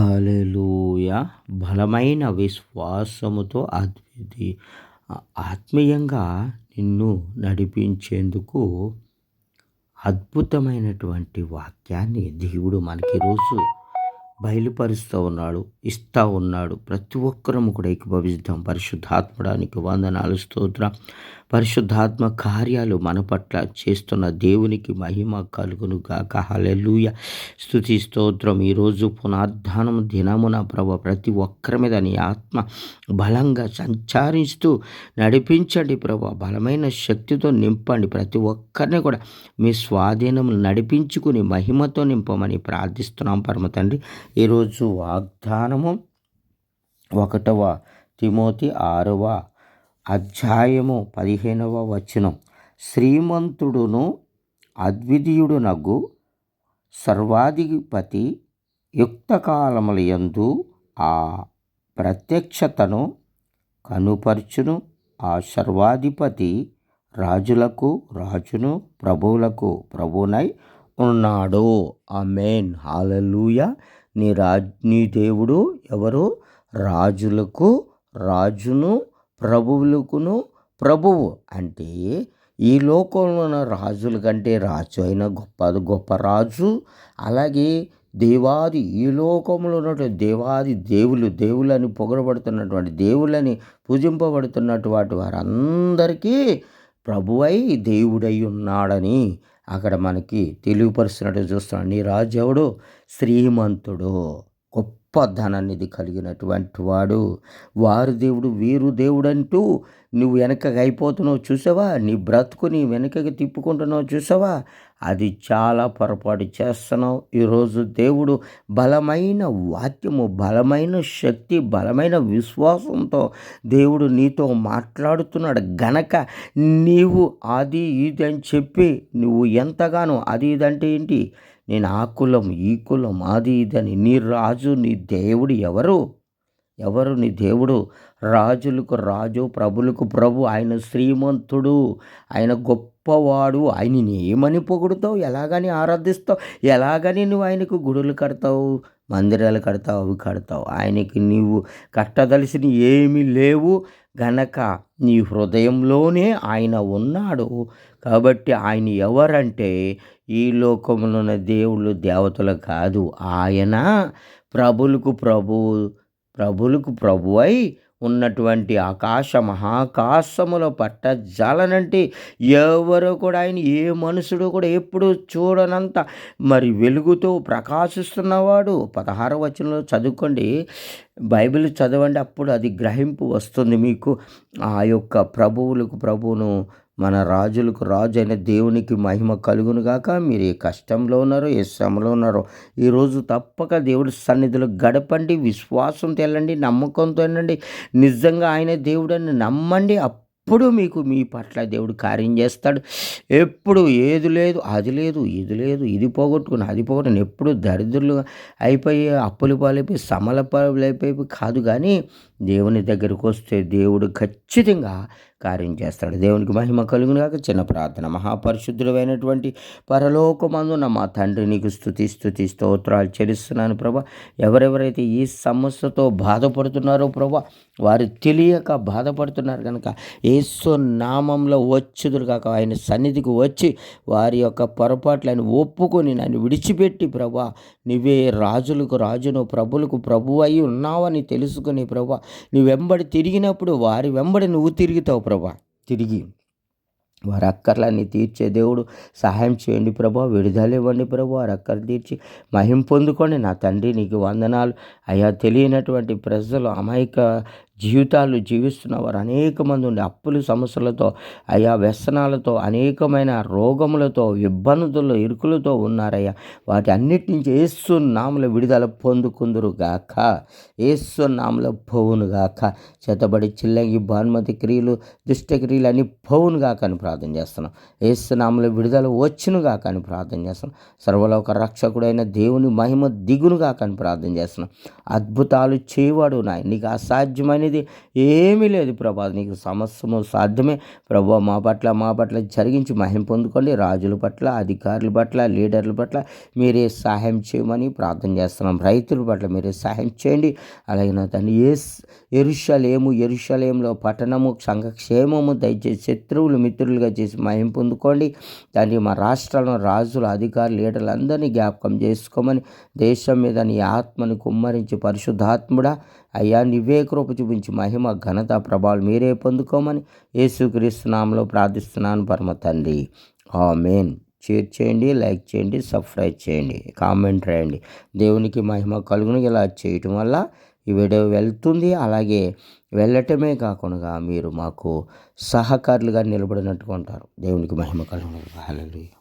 హల్లెలూయా. బలమైన విశ్వాసముతో అద్వితి ఆత్మీయంగా నిన్ను నడిపించేందుకు అద్భుతమైనటువంటి వాక్యాన్ని దేవుడు మనకి రోజు బయలుపరుస్తూ ఉన్నాడు ఇస్తూ ఉన్నాడు. ప్రతి ఒక్కరము కూడా ఏకీభవిద్దాం. పరిశుద్ధాత్మడానికి వందనాలు స్తోత్ర. పరిశుద్ధాత్మ కార్యాలు మన పట్ల చేస్తున్న దేవునికి మహిమ కలుగును గాక. హలెలుయ స్థుతి స్తోత్రం. ఈరోజు పునర్ధానం దినమున ప్రభ ప్రతి ఒక్కరి మీద నీ ఆత్మ బలంగా సంచారిస్తూ నడిపించండి ప్రభ. బలమైన శక్తితో నింపండి. ప్రతి ఒక్కరిని కూడా మీ స్వాధీనం నడిపించుకుని మహిమతో నింపమని ప్రార్థిస్తున్నాం పరమ తండ్రి. ఈరోజు వాగ్దానము ఒకటవ తిమోతి ఆరవ అధ్యాయము పదిహేనవ వచనం. శ్రీమంతుడును అద్వితీయుడునగు సర్వాధిపతి యుక్తకాలములయందు ఆ ప్రత్యక్షతను కనుపరుచును. ఆ సర్వాధిపతి రాజులకు రాజును ప్రభువులకు ప్రభునై ఉన్నాడు. ఆ మెయిన్ హాలూయ నీ రాజ్ నీ దేవుడు ఎవరు? రాజులకు రాజును ప్రభువులకును ప్రభువు అంటే ఈ లోకంలో ఉన్న రాజుల కంటే రాజు అయిన గొప్ప గొప్ప రాజు. అలాగే దేవాది ఈ లోకంలో ఉన్నటువంటి దేవాది దేవులు దేవులని పొగడబడుతున్నటువంటి దేవులని పూజింపబడుతున్నటువంటి వారందరికీ ప్రభువై దేవుడై ఉన్నాడని అక్కడ మనకి తెలియపరుస్తున్నట్టు చూస్తున్నాడు. నీ రాజు ఎవడు? శ్రీమంతుడు. గొప్ప ధనానిధి కలిగినటువంటి వాడు. వారు దేవుడు వీరు దేవుడు అంటూ నువ్వు వెనకకి అయిపోతున్నావు చూసావా? నీ బ్రతుకుని వెనకకి తిప్పుకుంటున్నావు చూసావా? అది చాలా పొరపాటు చేస్తున్నావు. ఈరోజు దేవుడు బలమైన వాక్యము బలమైన శక్తి బలమైన విశ్వాసంతో దేవుడు నీతో మాట్లాడుతున్నాడు. గనక నీవు అది ఇది అని చెప్పి నువ్వు ఎంతగానో అది ఇదంటే ఏంటి? నేను ఆ కులం ఈ కులం అది ఇదని. నీ రాజు నీ దేవుడు ఎవరు? ఎవరు నీ దేవుడు? రాజులకు రాజు ప్రభులకు ప్రభు ఆయన శ్రీమంతుడు ఆయన గొప్పవాడు. ఆయనని ఏమని పొగుడుతావు? ఎలాగని ఆరాధిస్తావు? ఎలాగని నువ్వు ఆయనకు గుడులు కడతావు? మందిరాలు కడతావు అవి కడతావు. ఆయనకి నీవు కట్టదలిసిన ఏమీ లేవు. గనక నీ హృదయంలోనే ఆయన ఉన్నాడు. కాబట్టి ఆయన ఎవరంటే ఈ లోకంలో ఉన్న దేవుళ్ళు దేవతలు కాదు. ఆయన ప్రభులకు ప్రభు ప్రభులకు ప్రభువై ఉన్నటువంటి ఆకాశ మహాకాశముల పట్ట జాలనంటే ఎవరు కూడా ఆయన ఏ మనుషుడు కూడా ఎప్పుడు చూడనంత మరి వెలుగుతో ప్రకాశిస్తున్నవాడు. పదహార వచనంలో చదువుకోండి. బైబిల్ చదవండి అప్పుడు అది గ్రహింపు వస్తుంది మీకు. ఆ యొక్క ప్రభువులకు ప్రభువును మన రాజులకు రాజు అయిన దేవునికి మహిమ కలుగును గాక. మీరు ఏ కష్టంలో ఉన్నారో ఏ శ్రమలో ఉన్నారో ఈరోజు తప్పక దేవుడి సన్నిధిలో గడపండి విశ్వాసం తెల్లండి నమ్మకంతో వెళ్ళండి నిజంగా ఆయన దేవుడని నమ్మండి. అప్పుడు మీకు మీ పట్ల దేవుడు కార్యం చేస్తాడు. ఎప్పుడు ఏది లేదు అది లేదు ఇది లేదు ఇది పోగొట్టుకుని అది పోగొట్టుకుని ఎప్పుడు దరిద్రులు అయిపోయి అప్పులు పాలైపోయి సమల పాలైపోయి కాదు కానీ దేవుని దగ్గరకు వస్తే దేవుడు ఖచ్చితంగా కార్యం చేస్తాడు. దేవునికి మహిమ కలుగును కాక చిన్న ప్రార్థన. మహాపరిశుద్ధుడైనటువంటి పరలోకమందున మా తండ్రి నీకు స్థుతి స్థుతి స్తోత్రాలు చెల్లిస్తున్నాను ప్రభా. ఎవరెవరైతే ఈ సమస్యతో బాధపడుతున్నారో ప్రభా వారు తెలియక బాధపడుతున్నారు కనుక ఏసు నామంలో వచ్చుదురు కాక ఆయన సన్నిధికి వచ్చి వారి యొక్క పొరపాట్లు ఆయన ఒప్పుకొని నన్ను విడిచిపెట్టి ప్రభా నువ్వే రాజులకు రాజును ప్రభులకు ప్రభు అయి ఉన్నావని తెలుసుకుని ప్రభా నువ్వు వెంబడి తిరిగినప్పుడు వారి వెంబడి నువ్వు తిరుగుతావు ప్రభా. తిరిగి వారి అక్కర్లన్నీ తీర్చే దేవుడు సహాయం చేయండి ప్రభా. విడుదల ఇవ్వండి ప్రభు. వారి అక్కర్లు తీర్చి మహిం పొందుకోండి. నా తండ్రి నీకు వందనాలు. అయ్యా తెలియనటువంటి ప్రజలు అమాయక జీవితాలు జీవిస్తున్న వారు అనేక మంది ఉండి అప్పులు సమస్యలతో అయా వ్యసనాలతో అనేకమైన రోగములతో ఇబ్బందులు ఇరుకులతో ఉన్నారయ్యా. వాటి అన్నిటి నుంచి ఏసు నామల విడుదల పొందుకుందురు గాక. ఏసు నామల పోవును గాక. చేతబడి చిల్లంగి భానుమతి క్రియలు దుష్ట క్రియలు అన్ని పోవును గాక అని ప్రార్థన చేస్తున్నాం. ఏసు నామల విడుదల వచ్చును గాక అని ప్రార్థన చేస్తున్నాం. సర్వలోక రక్షకుడైన దేవుని మహిమ దిగును గాక అని ప్రార్థన చేస్తున్నాం. అద్భుతాలు చేయవాడు నాయ నీకు అసాధ్యమైన అనేది ఏమీ లేదు ప్రభా. నీకు సమస్తము సాధ్యమే. ప్రభా మా పట్ల మా పట్ల జరిగించి మహిం పొందుకోండి. రాజుల పట్ల అధికారుల పట్ల లీడర్ల పట్ల మీరే సహాయం చేయమని ప్రార్థన చేస్తున్నాం. రైతుల పట్ల మీరే సహాయం చేయండి. అలాగే నా తండ్రి ఏ ఎరుషలేము ఎరుషలేంలో పట్టణము సంఘక్షేమము దయచేసి శత్రువులు మిత్రులుగా చేసి మహిం పొందుకోండి. దాన్ని మా రాష్ట్రంలో రాజుల అధికారులు లీడర్లు అందరినీ జ్ఞాపకం చేసుకోమని దేశం మీద నీ ఆత్మని కుమ్మరించి పరిశుద్ధాత్ముడా అయ్యా నువ్వే కృప చూపించి మహిమ ఘనత ప్రభావాలు మీరే పొందుకోమని యేసుక్రీస్తునామంలో ప్రార్థిస్తున్నాను పరమ తండ్రి. ఆ మెయిన్ షేర్ చేయండి లైక్ చేయండి సబ్స్క్రైబ్ చేయండి కామెంట్ రాయండి. దేవునికి మహిమ కలుగును. ఇలా చేయటం వల్ల ఈ వీడియో వెళ్తుంది. అలాగే వెళ్ళటమే కాకుండా మీరు మాకు సహకారులుగా నిలబడినట్టుగా ఉంటారు. దేవునికి మహిమ కలుగును. హల్లెలూయా.